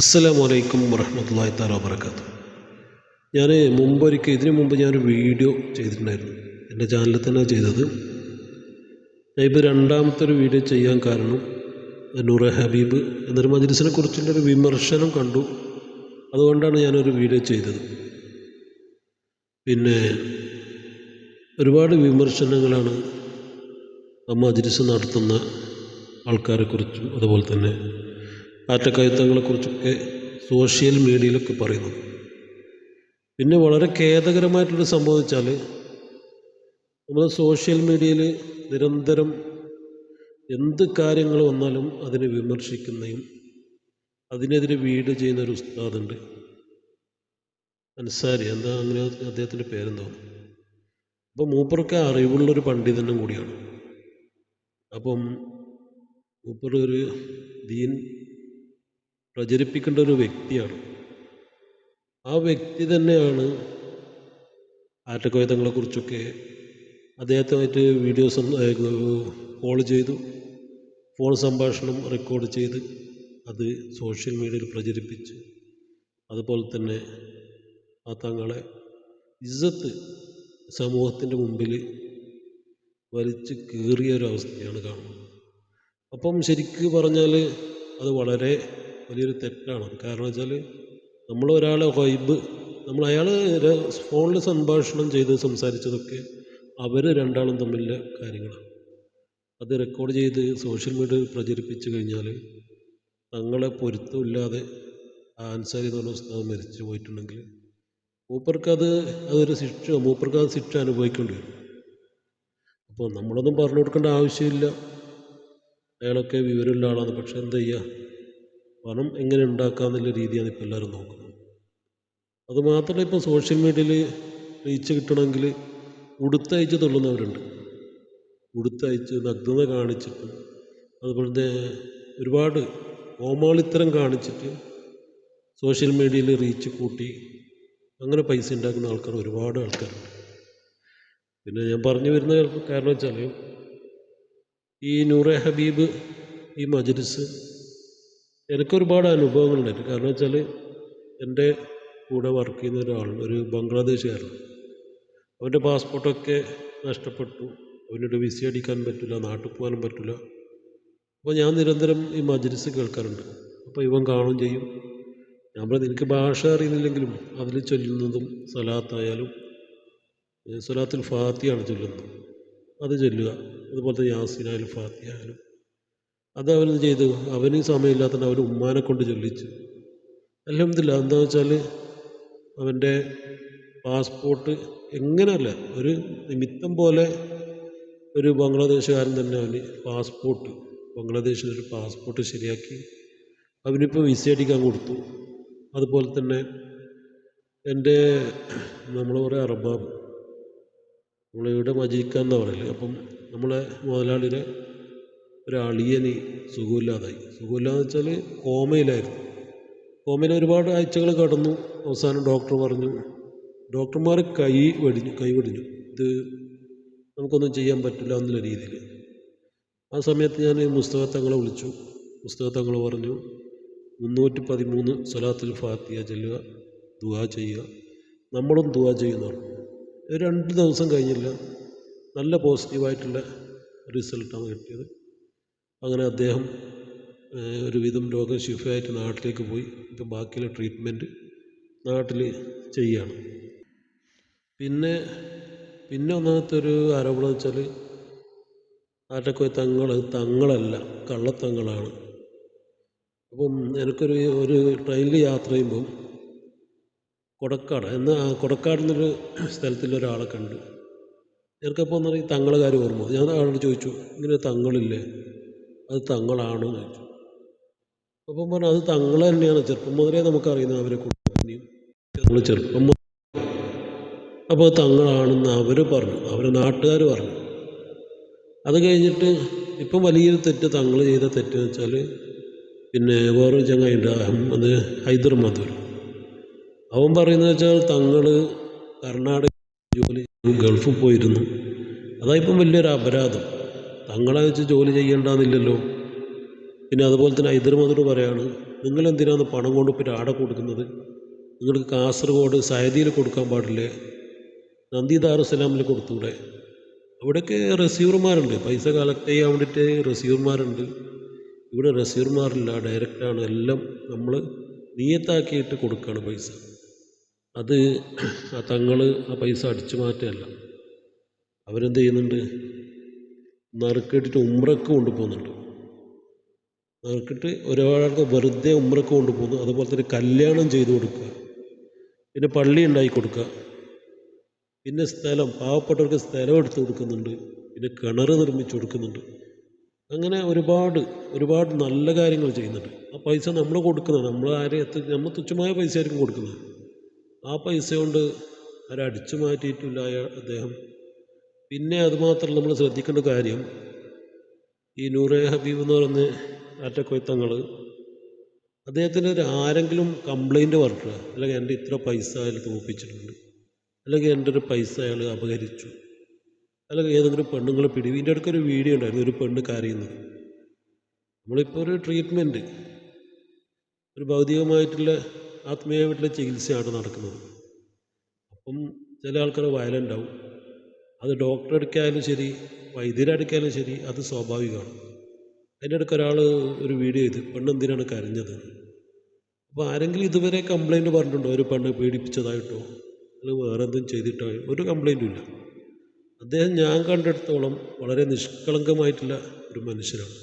അസ്സലാമു അലൈക്കും വറഹ്മത്തുള്ളാഹി താല വാബർക്കാത്തു ഞാൻ മുമ്പൊരിക്കൽ ഇതിനു മുമ്പ് ഞാനൊരു വീഡിയോ ചെയ്തിട്ടുണ്ടായിരുന്നു. എന്റെ ചാനലിൽ തന്നെ ചെയ്തത്. ഞാൻ ഇപ്പോൾ രണ്ടാമത്തെ ഒരു വീഡിയോ ചെയ്യാൻ കാരണം നൂറ ഹബീബ് എന്നൊരു മജ്ലിസിനെ കുറിച്ചുള്ളൊരു വിമർശനം കണ്ടു. അതുകൊണ്ടാണ് ഞാനൊരു വീഡിയോ ചെയ്തത്. പിന്നെ ഒരുപാട് വിമർശനങ്ങളാണ് ആ മജ്ലിസ് നടത്തുന്ന ആൾക്കാരെക്കുറിച്ചും അതുപോലെ തന്നെ ആറ്റക്കയറ്റങ്ങളെക്കുറിച്ചൊക്കെ സോഷ്യൽ മീഡിയയിലൊക്കെ പറയുന്നു. പിന്നെ വളരെ ഖേദകരമായിട്ടുള്ള സംഭവം വെച്ചാൽ നമ്മൾ സോഷ്യൽ മീഡിയയിൽ നിരന്തരം എന്ത് കാര്യങ്ങൾ വന്നാലും അതിനെ വിമർശിക്കുന്നതും അതിനെതിരെ വീട് ചെയ്യുന്ന ഒരു ഉസ്താദുണ്ട്. അൻസാരി എന്താ അങ്ങനെ അദ്ദേഹത്തിന്റെ പേരെന്തോ. അപ്പോൾ മൂപ്പർക്ക് അറിവുള്ളൊരു പണ്ഡിതനും കൂടിയാണ്. അപ്പം മൂപ്പർ ഒരു ദീൻ പ്രചരിപ്പിക്കേണ്ട ഒരു വ്യക്തിയാണ്. ആ വ്യക്തി തന്നെയാണ് ആറ്റക്കോയത്തങ്ങളെക്കുറിച്ചൊക്കെ അദ്ദേഹത്തുമായിട്ട് വീഡിയോസ് കോൾ ചെയ്തു. ഫോൺ സംഭാഷണം റെക്കോർഡ് ചെയ്ത് അത് സോഷ്യൽ മീഡിയയിൽ പ്രചരിപ്പിച്ച് അതുപോലെ തന്നെ ആ തങ്ങളെ ഇസ്സത്ത് സമൂഹത്തിന്റെ മുമ്പിൽ വലിച്ച് കീറിയ ഒരവസ്ഥയാണ് കാണുന്നത്. അപ്പം ശരിക്ക് പറഞ്ഞാൽ അത് വളരെ വലിയൊരു തെറ്റാണ്. കാരണം വെച്ചാൽ നമ്മൾ ഒരാളെ വൈബ് നമ്മൾ അയാൾ ഫോണിൽ സംഭാഷണം ചെയ്ത് സംസാരിച്ചതൊക്കെ അവർ രണ്ടാളും തമ്മിലെ കാര്യങ്ങളാണ് അത് റെക്കോർഡ് ചെയ്ത് സോഷ്യൽ മീഡിയയിൽ പ്രചരിപ്പിച്ചു കഴിഞ്ഞാൽ തങ്ങളെ പൊരുത്തമില്ലാതെ ആൻസാരി എന്നുള്ള പുസ്തകം മരിച്ചു പോയിട്ടുണ്ടെങ്കിൽ മൂപ്പർക്കത് അതൊരു ശിക്ഷ മൂപ്പർക്ക് അത് ശിക്ഷ അനുഭവിക്കേണ്ടി വരും. അപ്പോൾ നമ്മളൊന്നും പറഞ്ഞു കൊടുക്കേണ്ട ആവശ്യമില്ല. അയാളൊക്കെ വിവരമുള്ള ആളാണ്. പക്ഷെ എന്താ ചെയ്യുക പണം എങ്ങനെ ഉണ്ടാക്കാം എന്നുള്ള രീതിയാണ് ഇപ്പോൾ എല്ലാവരും നോക്കുന്നത്. അതുമാത്രമല്ല ഇപ്പോൾ സോഷ്യൽ മീഡിയയിൽ റീച്ച് കിട്ടണമെങ്കിൽ ഉടുത്തയച്ച് തള്ളുന്നവരുണ്ട്. ഉടുത്തയച്ച് നഗ്നത കാണിച്ചിട്ട് അതുപോലെ തന്നെ ഒരുപാട് കോമാളിത്തരം കാണിച്ചിട്ട് സോഷ്യൽ മീഡിയയിൽ റീച്ച് കൂട്ടി അങ്ങനെ പൈസ ഉണ്ടാക്കുന്ന ആൾക്കാർ ഒരുപാട് ആൾക്കാരുണ്ട്. പിന്നെ ഞാൻ പറഞ്ഞു വരുന്ന കാരണം വെച്ചാൽ ഈ നൂറെ ഹബീബ് ഈ മജ്ലിസ് എനിക്കൊരുപാട് അനുഭവങ്ങളുണ്ട്. കാരണം വെച്ചാൽ എന്റെ കൂടെ വർക്ക് ചെയ്യുന്ന ഒരാൾ ഒരു ബംഗ്ലാദേശുകാരൻ. അവന്റെ പാസ്പോർട്ടൊക്കെ നഷ്ടപ്പെട്ടു. അവനോട് വിസി അടിക്കാൻ പറ്റില്ല നാട്ടിൽ പോകാനും പറ്റില്ല അപ്പോൾ ഞാൻ നിരന്തരം ഈ മജ്ലിസ് കേൾക്കാറുണ്ട്. അപ്പോൾ ഇവൻ കാണും ചെയ്യും. ഞാൻ പറഞ്ഞു എനിക്ക് ഭാഷ അറിയുന്നില്ലെങ്കിലും അതിൽ ചൊല്ലുന്നതും സലാത്തായാലും സലാത്തുൽ ഫാത്തിയാണ് ചൊല്ലുന്നത്. അത് ചൊല്ലുക. അതുപോലത്തെ യാസിനായാലും ഫാത്തിയായാലും. അത് അവൻ ചെയ്തു? അവന് സമയമില്ലാത്തതുകൊണ്ട് അവൻ ഉമ്മാനെ കൊണ്ട് ചൊല്ലിച്ചു. അലഹമില്ല എന്താ വെച്ചാൽ അവന്റെ പാസ്പോർട്ട് എങ്ങനെയല്ല ഒരു നിമിത്തം പോലെ ഒരു ബംഗ്ലാദേശുകാരൻ തന്നെ അവന് പാസ്പോർട്ട് ബംഗ്ലാദേശിലൊരു പാസ്പോർട്ട് ശരിയാക്കി. അവനിപ്പോൾ വിസ അടിക്കാൻ കൊടുത്തു. അതുപോലെ തന്നെ എന്റെ നമ്മൾ പറയാം അറബാബ് നമ്മളിവിടെ മജീക്ക എന്ന് അപ്പം നമ്മളെ മുതലാളിയുടെ ഒരു അളിയന് സുഖമില്ലാതായി. സുഖമില്ലാന്ന് വെച്ചാൽ കോമയിലായിരുന്നു. കോമയിൽ ഒരുപാട് ആഴ്ചകൾ കടന്നു. അവസാനം ഡോക്ടർ പറഞ്ഞു ഡോക്ടർമാർ കൈ വെടിഞ്ഞു കൈ വെടിഞ്ഞു. ഇത് നമുക്കൊന്നും ചെയ്യാൻ പറ്റില്ല എന്നുള്ള രീതിയിൽ ആ സമയത്ത് ഞാൻ പുസ്തകത്തങ്ങളെ വിളിച്ചു. പുസ്തകത്തങ്ങൾ പറഞ്ഞു മുന്നൂറ്റി പതിമൂന്ന് സ്വലാത്തിൽ ഫാത്തിയ ചെല്ലുക ദുവാ ചെയ്യുക. നമ്മളും ദുവാ ചെയ്യുന്ന പറഞ്ഞു രണ്ട് ദിവസം കഴിഞ്ഞില്ല. നല്ല പോസിറ്റീവായിട്ടുള്ള റിസൾട്ടാണ് കിട്ടിയത്. അങ്ങനെ അദ്ദേഹം ഒരുവിധം രോഗം ശിഫയായിട്ട് നാട്ടിലേക്ക് പോയി. ഇപ്പം ബാക്കിയുള്ള ട്രീറ്റ്മെന്റ് നാട്ടിൽ ചെയ്യുകയാണ് പിന്നെ പിന്നെ ഒന്നാമത്തെ ഒരു ആരോപണം വെച്ചാൽ ആറ്റക്കോയ തങ്ങൾ തങ്ങളല്ല കള്ളത്തങ്ങളാണ്. അപ്പം എനിക്കൊരു ഒരു ട്രെയിനിൽ യാത്ര ചെയ്യുമ്പം കൊടക്കാട് എന്ന കൊടക്കാട് എന്നൊരു സ്ഥലത്തിൽ ഒരാളെ കണ്ടു എനിക്കപ്പോൾ എന്ന് പറയും തങ്ങളെ കാര്യം ഓർമ്മ ഞാൻ ആളോട് ചോദിച്ചു ഇങ്ങനെ തങ്ങളില്ലേ? അത് തങ്ങളാണ് എന്ന് ചോദിച്ചു അപ്പം പറഞ്ഞു അത് തങ്ങൾ തന്നെയാണ്. ചെറുപ്പം മുതലേ നമുക്കറിയുന്ന അവരെ കുടുംബത്തിനെയും നമ്മൾ ചെറുപ്പം അപ്പോൾ തങ്ങളാണെന്ന് അവർ പറഞ്ഞു. അവരെ നാട്ടുകാർ പറഞ്ഞു. അത് കഴിഞ്ഞിട്ട് ഇപ്പം വലിയൊരു തെറ്റ് തങ്ങൾ ചെയ്ത തെറ്റ് വെച്ചാൽ പിന്നെ വേറൊരു ചങ്ങായിണ്ട് അത് ഹൈദർ മധൂർ. അവൻ പറയുന്നത് വെച്ചാൽ തങ്ങൾ കർണാടക ജോലി ഗൾഫിൽ പോയിരുന്നു. അതായിപ്പം വലിയൊരു അപരാധം. തങ്ങളെ വെച്ച് ജോലി ചെയ്യേണ്ടെന്നില്ലല്ലോ പിന്നെ അതുപോലെ തന്നെ മധൂർ പറയാണ് നിങ്ങൾ എന്തിനാണ് പണം കൊണ്ട് പിന്നെ ആടെ കൊടുക്കുന്നത്? നിങ്ങൾക്ക് കാസർഗോഡ് സയദിയിൽ കൊടുക്കാൻ പാടില്ലേ? നന്ദി ദാറുസലാമിൽ കൊടുത്തൂടെ? അവിടെയൊക്കെ റെസീവർമാരുണ്ട്. പൈസ കളക്ട് ചെയ്യാൻ വേണ്ടിയിട്ട് റെസീവർമാരുണ്ട്. ഇവിടെ റെസീവർമാരില്ല ഡയറക്റ്റാണ്. എല്ലാം നമ്മൾ നിയത്താക്കിയിട്ട് കൊടുക്കുകയാണ് പൈസ. അത് ആ തങ്ങൾ ആ പൈസ അടിച്ചു മാറ്റുകയല്ല. അവരെന്ത് ചെയ്യുന്നുണ്ട്? നറുക്കിട്ടിട്ട് ഉമ്രക്ക് കൊണ്ടുപോകുന്നുണ്ട്. നറുക്കിട്ട് ഒരാൾക്ക് വെറുതെ ഉമ്രക്ക് കൊണ്ടുപോകുന്നു. അതുപോലെ തന്നെ കല്യാണം ചെയ്തു കൊടുക്കുക. പിന്നെ പള്ളി ഉണ്ടാക്കി കൊടുക്കുക. പിന്നെ സ്ഥലം പാവപ്പെട്ടവർക്ക് സ്ഥലം എടുത്തു കൊടുക്കുന്നുണ്ട്. പിന്നെ കിണർ നിർമ്മിച്ചു കൊടുക്കുന്നുണ്ട്. അങ്ങനെ ഒരുപാട് ഒരുപാട് നല്ല കാര്യങ്ങൾ ചെയ്യുന്നുണ്ട്. ആ പൈസ നമ്മൾ കൊടുക്കുന്നത് നമ്മൾ ആരെ എത്തി നമ്മൾ തുച്ഛമായ പൈസ ആയിരിക്കും കൊടുക്കുന്നത്. ആ പൈസ കൊണ്ട് ആരടിച്ചു മാറ്റിയിട്ടില്ല അദ്ദേഹം. പിന്നെ അതുമാത്രം നമ്മൾ ശ്രദ്ധിക്കേണ്ട കാര്യം ഈ നൂറേ ഹബീബ് എന്ന് പറയുന്ന ആറ്റക്കൊയ്ത്തങ്ങൾ അദ്ദേഹത്തിന് ഒരു ആരെങ്കിലും കംപ്ലൈന്റ് പറഞ്ഞിട്ട് അല്ലെങ്കിൽ എന്റെ ഇത്ര പൈസ അയാൾ തോപ്പിച്ചിട്ടുണ്ട്. അല്ലെങ്കിൽ എന്റെ ഒരു പൈസ അയാൾ അപഹരിച്ചു. അല്ലെങ്കിൽ ഏതെങ്കിലും പെണ്ണുങ്ങൾ പിടി ഇതിന്റെ അടുക്ക ഒരു വീഡിയോ ഉണ്ടായിരുന്നു ഒരു പെണ്ണ് കരയുന്നത് നമ്മളിപ്പോൾ ഒരു ട്രീറ്റ്മെന്റ് ഒരു ഭൗതികമായിട്ടുള്ള ആത്മീയമായിട്ടുള്ള ചികിത്സയാണ് നടക്കുന്നത്. അപ്പം ചില ആൾക്കാർ വയലന്റ് ആവും. അത് ഡോക്ടറെ അടുക്കായാലും ശരി വൈദ്യരെ അടുക്കായാലും ശരി അത് സ്വാഭാവികമാണ്. അതിന്റെ അടുക്ക ഒരാൾ ഒരു വീഡിയോ ചെയ്ത് പെണ്ണ് എന്തിനാണ് കരഞ്ഞത്? അപ്പോൾ ആരെങ്കിലും ഇതുവരെ കംപ്ലൈന്റ് പറഞ്ഞിട്ടുണ്ടോ? ഒരു പെണ്ണ് പീഡിപ്പിച്ചതായിട്ടോ? അല്ലെങ്കിൽ വേറെ എന്തെങ്കിലും ചെയ്തിട്ടോ? ഒരു കംപ്ലൈന്റും ഇല്ല. അദ്ദേഹം ഞാൻ കണ്ടെടുത്തോളം വളരെ നിഷ്കളങ്കമായിട്ടുള്ള ഒരു മനുഷ്യനാണ്.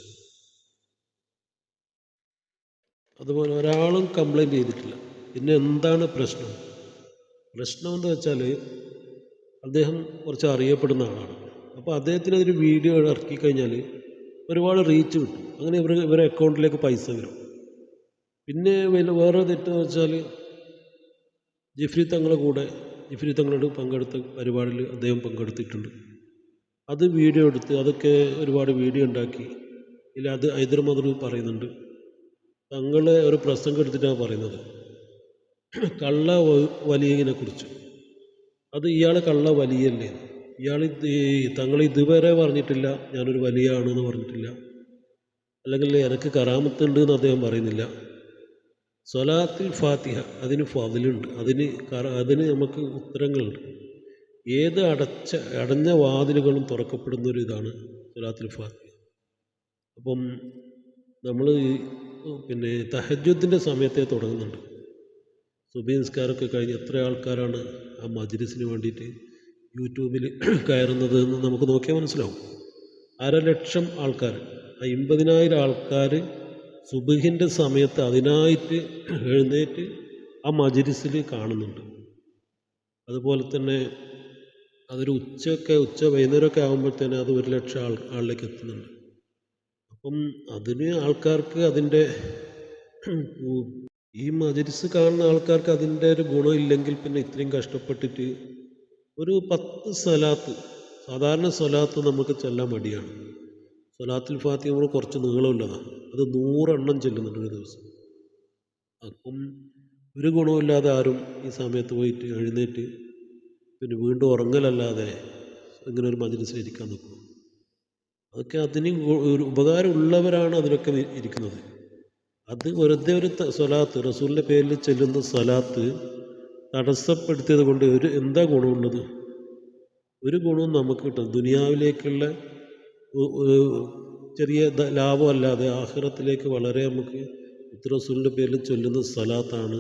അതുപോലെ ഒരാളും കംപ്ലൈന്റ് ചെയ്തിട്ടില്ല. പിന്നെ എന്താണ് പ്രശ്നം? പ്രശ്നം എന്ന് വെച്ചാൽ അദ്ദേഹം കുറച്ച് അറിയപ്പെടുന്ന ആളാണ്. അപ്പോൾ അദ്ദേഹത്തിന് അതൊരു വീഡിയോ ഇറക്കി കഴിഞ്ഞാൽ ഒരുപാട് റീച്ച് കിട്ടും. അങ്ങനെ ഇവർ ഇവരെ അക്കൗണ്ടിലേക്ക് പൈസ വരും. പിന്നെ വേറെ തെറ്റെന്ന് വെച്ചാൽ ജിഫ്രി തങ്ങളുടെ കൂടെ ജിഫ്രി തങ്ങളോട് പങ്കെടുത്ത പരിപാടിയിൽ അദ്ദേഹം പങ്കെടുത്തിട്ടുണ്ട്. അത് വീഡിയോ എടുത്ത് അതൊക്കെ ഒരുപാട് വീഡിയോ ഉണ്ടാക്കി. ഇല്ല അത് ഹൈദർമദർ പറയുന്നുണ്ട്. തങ്ങളെ ഒരു പ്രസംഗം എടുത്തിട്ടാണ് പറയുന്നത്. കള്ള വലിയതിനെ കുറിച്ച്. അത് ഇയാൾ കള്ള വലിയല്ലേ? ഇയാൾ തങ്ങൾ ഇതുവരെ പറഞ്ഞിട്ടില്ല ഞാനൊരു വലിയ ആണെന്ന് പറഞ്ഞിട്ടില്ല. അല്ലെങ്കിൽ എനിക്ക് കറാമത്തുണ്ട് എന്ന് അദ്ദേഹം പറയുന്നില്ല. സ്വലാത്തിൽ ഫാത്തിഹ അതിന് ഫതിലുണ്ട്. അതിന് അതിന് നമുക്ക് ഉത്തരങ്ങളുണ്ട്. ഏത് അടച്ച അടഞ്ഞ വാതിലുകളും തുറക്കപ്പെടുന്ന ഒരു ഇതാണ് സ്വലാത്തിൽ ഫാത്തിഹ. അപ്പം നമ്മൾ പിന്നെ തഹജ്ജുദിന്റെ സമയത്തെ തുടങ്ങുന്നുണ്ട്. സുബി നിസ്കാരമൊക്കെ കഴിഞ്ഞ് എത്ര ആൾക്കാരാണ് ആ മജ്ലിസിന് വേണ്ടിയിട്ട് യൂട്യൂബിൽ കയറുന്നത് എന്ന് നമുക്ക് നോക്കിയാൽ മനസ്സിലാവും. അര ലക്ഷം ആൾക്കാർ അമ്പതിനായിരം ആൾക്കാർ സുബഹിന്റെ സമയത്ത് അതിനായിട്ട് എഴുന്നേറ്റ് ആ മജ്ലിസിൽ കാണുന്നുണ്ട്. അതുപോലെ തന്നെ അതൊരു ഉച്ചയൊക്കെ ഉച്ച വൈകുന്നേരമൊക്കെ ആകുമ്പോഴത്തേന് അത് ഒരു ലക്ഷം ആൾ ആളിലേക്ക് എത്തുന്നുണ്ട്. അപ്പം അതിന് ആൾക്കാർക്ക് അതിന്റെ ഈ മജരിസ് കാണുന്ന ആൾക്കാർക്ക് അതിന്റെ ഒരു ഗുണമില്ലെങ്കിൽ പിന്നെ ഇത്രയും കഷ്ടപ്പെട്ടിട്ട് ഒരു പത്ത് സ്വലാത്ത് സാധാരണ സ്വലാത്ത് നമുക്ക് ചെല്ലാൻ മടിയാണ്. സ്വലാത്തിൽ ഫാത്തി നമ്മൾ കുറച്ച് നീളമുള്ളതാണ് അത് നൂറെണ്ണം ചെല്ലുന്നുണ്ട് ഒരു ദിവസം. അപ്പം ഒരു ഗുണമില്ലാതെ ആരും ഈ സമയത്ത് പോയിട്ട് എഴുന്നേറ്റ് പിന്നെ വീണ്ടും ഉറങ്ങലല്ലാതെ ഇങ്ങനെ ഒരു മജലിസിൽ ഇരിക്കാൻ നിൽക്കും അതൊക്കെ അതിന് ഒരു ഉപകാരമുള്ളവരാണ് അതിലൊക്കെ ഇരിക്കുന്നത്. അത് വെറുതെ ഒരു സ്വലാത്ത് റസൂലിന്റെ പേരിൽ ചെല്ലുന്ന സ്വലാത്ത് തടസ്സപ്പെടുത്തിയത് കൊണ്ട് ഒരു എന്താ ഗുണമുള്ളത്? ഒരു ഗുണവും നമുക്ക് കിട്ടും ദുനിയാവിലേക്കുള്ള ചെറിയ ലാഭം അല്ലാതെ ആഹ്റത്തിലേക്ക് വളരെ നമുക്ക് റസൂലിന്റെ പേരിൽ ചൊല്ലുന്ന സ്വലാത്താണ്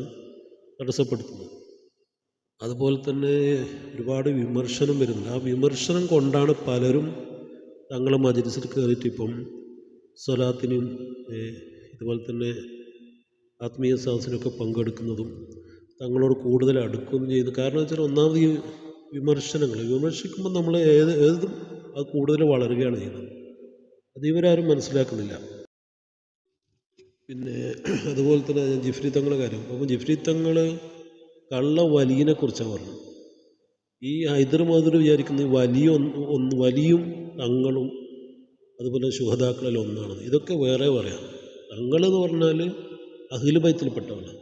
തടസ്സപ്പെടുത്തുന്നത്. അതുപോലെ തന്നെ ഒരുപാട് വിമർശനം വരുന്നുണ്ട്. ആ വിമർശനം കൊണ്ടാണ് പലരും തങ്ങളെ മജലിസിൽ കയറിയിട്ട് ഇപ്പം സ്വലാത്തിനും ഇതുപോലെ തന്നെ ആത്മീയ സദസ്സിനൊക്കെ പങ്കെടുക്കുന്നതും തങ്ങളോട് കൂടുതൽ അടുക്കുകയും ചെയ്യുന്നു കാരണം വെച്ചാൽ ഒന്നാമത് ഈ വിമർശനങ്ങൾ. വിമർശിക്കുമ്പോൾ നമ്മൾ ഏത് ഏതും അത് കൂടുതൽ വളരുകയാണ് ചെയ്യുന്നത്. അത് ഇവരാരും മനസ്സിലാക്കുന്നില്ല. പിന്നെ അതുപോലെ തന്നെ ഞാൻ ജിഫ്രി തങ്ങളുടെ കാര്യം അപ്പോൾ ജിഫ്രി തങ്ങൾ കള്ള വലിയനെ കുറിച്ചാണ് പറഞ്ഞത്. ഈ ഹൈദർ മധുർ വിചാരിക്കുന്ന വലിയ ഒന്ന് വലിയും തങ്ങളും അതുപോലെ ശുഹതാക്കളിൽ ഒന്നാണ്. ഇതൊക്കെ വേറെ പറയാം. തങ്ങളെന്ന് പറഞ്ഞാൽ ബൈത്തിൽപ്പെട്ടവനാണ്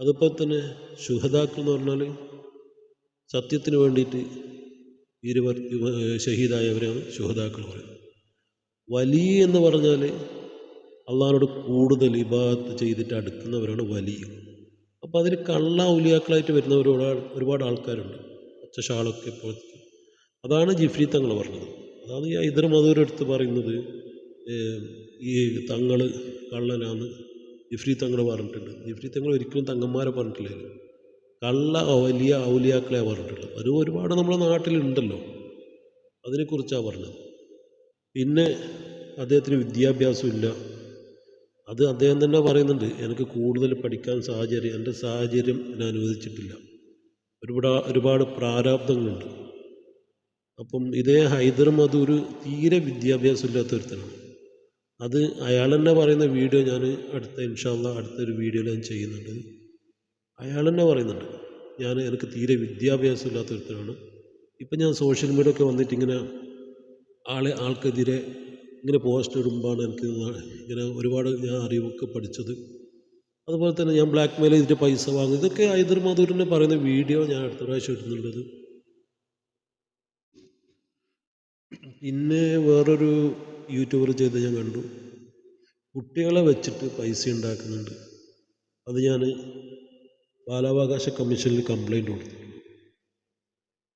അതുപോലെ തന്നെ ശുഹതാക്കൾ എന്ന് പറഞ്ഞാൽ സത്യത്തിന് വേണ്ടിയിട്ട് ഇരുവർ ഷഹീദായവരാണ് ശുഹദാക്കൾ പറയുന്നത്. വലിയ എന്ന് പറഞ്ഞാൽ അള്ളാഹിനോട് കൂടുതൽ ഇബാത്ത് ചെയ്തിട്ട് അടുക്കുന്നവരാണ് വലിയ അപ്പോൾ അതിൽ കള്ള ഉലിയാക്കളായിട്ട് വരുന്നവർ ഒരുപാട് ആൾക്കാരുണ്ട്. പച്ച ഷാളൊക്കെ പോലത്തെ. അതാണ് ജിഫ്രി തങ്ങൾ പറഞ്ഞത്. അതാണ് ഈ ഇതർ മധുരം എടുത്ത് പറയുന്നത് ഈ തങ്ങൾ കള്ളനാന്ന് ജിഫ്രി തങ്ങൾ പറഞ്ഞിട്ടുണ്ട്. ജിഫ്രി തങ്ങൾ ഒരിക്കലും തങ്ങന്മാരെ പറഞ്ഞിട്ടില്ല കള്ള വലിയ ഔലിയാക്കളെ പറഞ്ഞിട്ടുള്ളത്. അത് ഒരുപാട് നമ്മുടെ നാട്ടിലുണ്ടല്ലോ. അതിനെക്കുറിച്ചാണ് പറഞ്ഞത്. പിന്നെ അദ്ദേഹത്തിന് വിദ്യാഭ്യാസമില്ല. അത് അദ്ദേഹം തന്നെ പറയുന്നുണ്ട് എനിക്ക് കൂടുതൽ പഠിക്കാൻ സാഹചര്യം എന്റെ സാഹചര്യം ഞാൻ അനുവദിച്ചിട്ടില്ല. ഒരുപാട് ഒരുപാട് പ്രാരാബ്ദങ്ങളുണ്ട്. അപ്പം ഇതേ ഹൈദർ മധൂർ തീരെ വിദ്യാഭ്യാസമില്ലാത്ത ഒരുത്തനാണ്. അത് അയാൾ തന്നെ പറയുന്ന വീഡിയോ ഞാൻ അടുത്ത ഇൻഷാല്ല അടുത്തൊരു വീഡിയോ ഞാൻ ചെയ്യുന്നുണ്ട്. അയാൾ തന്നെ പറയുന്നുണ്ട്. ഞാൻ എനിക്ക് തീരെ വിദ്യാഭ്യാസം ഇല്ലാത്ത ഒരുത്തനാണ്. ഇപ്പം ഞാൻ സോഷ്യൽ മീഡിയ ഒക്കെ വന്നിട്ട് ഇങ്ങനെ ആളെ ആൾക്കെതിരെ ഇങ്ങനെ പോസ്റ്റ് ഇടുമ്പോഴാണ് എനിക്ക് ഇങ്ങനെ ഒരുപാട് ഞാൻ അറിവൊക്കെ പഠിച്ചത്. അതുപോലെ തന്നെ ഞാൻ ബ്ലാക്ക് മെയിൽ ചെയ്തിട്ട് പൈസ വാങ്ങും. ഇതൊക്കെ ഐദർ മധൂരിന്റെ പറയുന്ന വീഡിയോ ഞാൻ അടുത്ത പ്രാവശ്യം ഇടുന്നുള്ളത്. പിന്നെ വേറൊരു യൂട്യൂബർ ചെയ്ത് ഞാൻ കണ്ടു. കുട്ടികളെ വെച്ചിട്ട് പൈസ ഉണ്ടാക്കുന്നുണ്ട്. അത് ഞാൻ ബാലാവകാശ കമ്മീഷനിൽ കംപ്ലൈന്റ് കൊടുത്തു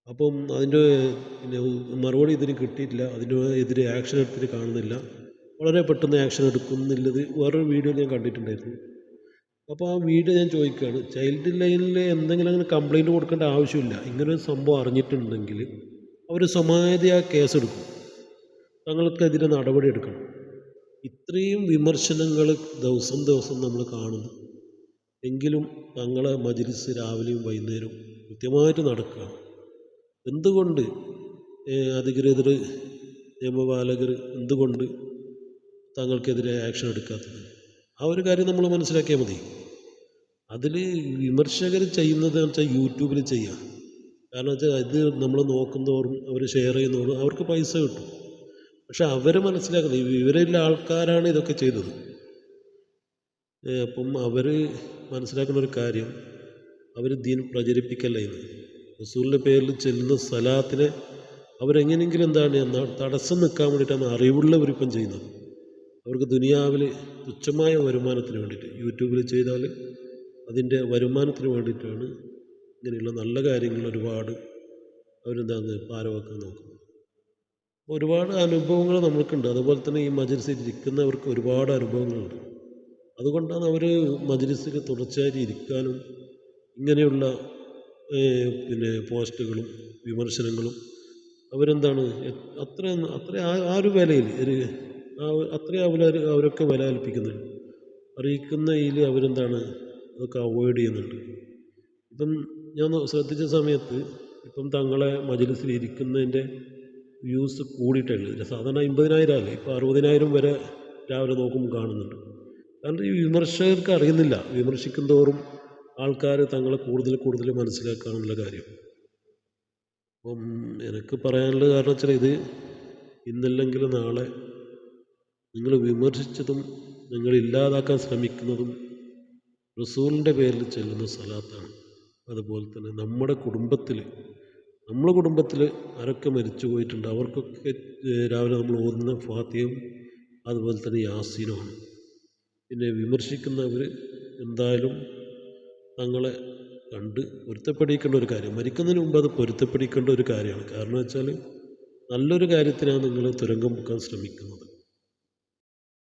അപ്പം അതിന്റെ പിന്നെ മറുപടി ഇതിന് കിട്ടിയിട്ടില്ല. അതിനെതിരെ ആക്ഷൻ എടുത്തിട്ട് കാണുന്നില്ല. വളരെ പെട്ടെന്ന് ആക്ഷൻ എടുക്കുന്നില്ലത് വേറൊരു വീഡിയോ ഞാൻ കണ്ടിട്ടുണ്ടായിരുന്നു. അപ്പോൾ ആ വീഡിയോ ഞാൻ ചോദിക്കുകയാണ് ചൈൽഡ് ലൈനിൽ എന്തെങ്കിലും അങ്ങനെ കംപ്ലൈന്റ് കൊടുക്കേണ്ട ആവശ്യമില്ല. ഇങ്ങനൊരു സംഭവം അറിഞ്ഞിട്ടുണ്ടെങ്കിൽ അവർ സ്വമേധയാ കേസെടുക്കും തങ്ങൾക്കെതിരെ നടപടി എടുക്കണം ഇത്രയും വിമർശനങ്ങൾ ദിവസം ദിവസം നമ്മൾ കാണുന്നു. എങ്കിലും തങ്ങളെ മജിലിസ് രാവിലെയും വൈകുന്നേരവും കൃത്യമായിട്ട് നടക്കുക. എന്തുകൊണ്ട് അധികൃതർ നിയമപാലകർ എന്തുകൊണ്ട് തങ്ങൾക്കെതിരെ ആക്ഷൻ എടുക്കാത്തത്? ആ ഒരു കാര്യം നമ്മൾ മനസ്സിലാക്കിയാൽ മതി. അതിൽ വിമർശകർ ചെയ്യുന്നത് വെച്ചാൽ യൂട്യൂബിൽ ചെയ്യാം. കാരണം വെച്ചാൽ ഇത് നമ്മൾ നോക്കുന്നതോറും അവർ ഷെയർ ചെയ്യുന്നതോറും അവർക്ക് പൈസ കിട്ടും. പക്ഷെ അവർ മനസ്സിലാക്കുന്നത് ഇവരെല്ലാം ആൾക്കാരാണ് ഇതൊക്കെ ചെയ്തത്. അപ്പം അവർ മനസ്സിലാക്കുന്ന ഒരു കാര്യം അവർ ദീൻ പ്രചരിപ്പിക്കല്ല ഇത് റസൂലിന്റെ പേരിൽ ചെല്ലുന്ന സലാത്തിനെ അവരെങ്ങനെയെങ്കിലും എന്താണ് എന്നാൽ തടസ്സം നിൽക്കാൻ വേണ്ടിയിട്ടാണ് അറിവുള്ളവരിപ്പം ചെയ്യുന്നത്. അവർക്ക് ദുനിയാവിൽ തുച്ഛമായ വരുമാനത്തിന് വേണ്ടിയിട്ട് യൂട്യൂബിൽ ചെയ്താൽ അതിന്റെ വരുമാനത്തിന് വേണ്ടിയിട്ടാണ് ഇങ്ങനെയുള്ള നല്ല കാര്യങ്ങൾ ഒരുപാട് അവരെന്താണ് പാരവാക്കാൻ നോക്കുന്നത്. ഒരുപാട് അനുഭവങ്ങൾ നമ്മൾക്കുണ്ട്. അതുപോലെ തന്നെ ഈ മജ്ലിസിൽ ഇരിക്കുന്നവർക്ക് ഒരുപാട് അനുഭവങ്ങളുണ്ട്. അതുകൊണ്ടാണ് അവർ മജ്ലിസിൽ തുടർച്ചയായി ഇരിക്കാനും ഇങ്ങനെയുള്ള പിന്നെ പോസ്റ്റുകളും വിമർശനങ്ങളും അവരെന്താണ് അത്ര അത്ര ആ- ഒരു വിലയിൽ ഒരു അത്രയും അവർ അവരൊക്കെ വില കൽപ്പിക്കുന്നുണ്ട്. അറിയിക്കുന്ന ഇതിൽ അവരെന്താണ് അതൊക്കെ അവോയ്ഡ് ചെയ്യുന്നുണ്ട്. ഇപ്പം ഞാൻ ശ്രദ്ധിച്ച സമയത്ത് ഇപ്പം തങ്ങളെ മജ്ലിസിൽ ഇരിക്കുന്നതിന്റെ വ്യൂസ് കൂടിയിട്ടുള്ളത് സാധാരണ അമ്പതിനായിരം അല്ലേ ഇപ്പോൾ അറുപതിനായിരം വരെ രാവിലെ നോക്കുമ്പോൾ കാണുന്നുണ്ട്. കാരണം ഈ വിമർശകർക്ക് അറിയുന്നില്ല. വിമർശിക്കും തോറും ആൾക്കാർ തങ്ങളെ കൂടുതൽ കൂടുതൽ മനസ്സിലാക്കാനുള്ള കാര്യം. അപ്പം എനിക്ക് പറയാനുള്ള കാരണം വെച്ചാൽ ഇത് ഇന്നല്ലെങ്കിൽ നാളെ നിങ്ങൾ വിമർശിച്ചതും നിങ്ങൾ ഇല്ലാതാക്കാൻ ശ്രമിക്കുന്നതും റസൂലിന്റെ പേരിൽ ചെല്ലുന്ന സ്ഥലത്താണ് അതുപോലെ തന്നെ നമ്മുടെ കുടുംബത്തിൽ നമ്മുടെ കുടുംബത്തിൽ ആരൊക്കെ മരിച്ചു പോയിട്ടുണ്ട് അവർക്കൊക്കെ രാവിലെ നമ്മൾ ഓതുന്ന ഫാത്തിയും അതുപോലെ തന്നെ യാസീനുമാണ്. പിന്നെ വിമർശിക്കുന്നവർ എന്തായാലും തങ്ങളെ കണ്ട് പൊരുത്തപ്പെടിക്കേണ്ട ഒരു കാര്യം മരിക്കുന്നതിന് മുമ്പ് അത് പൊരുത്തപ്പെടിക്കേണ്ട ഒരു കാര്യമാണ്. കാരണം വെച്ചാൽ നല്ലൊരു കാര്യത്തിനാണ് നിങ്ങൾ തുരങ്കം മുക്കാൻ ശ്രമിക്കുന്നത്.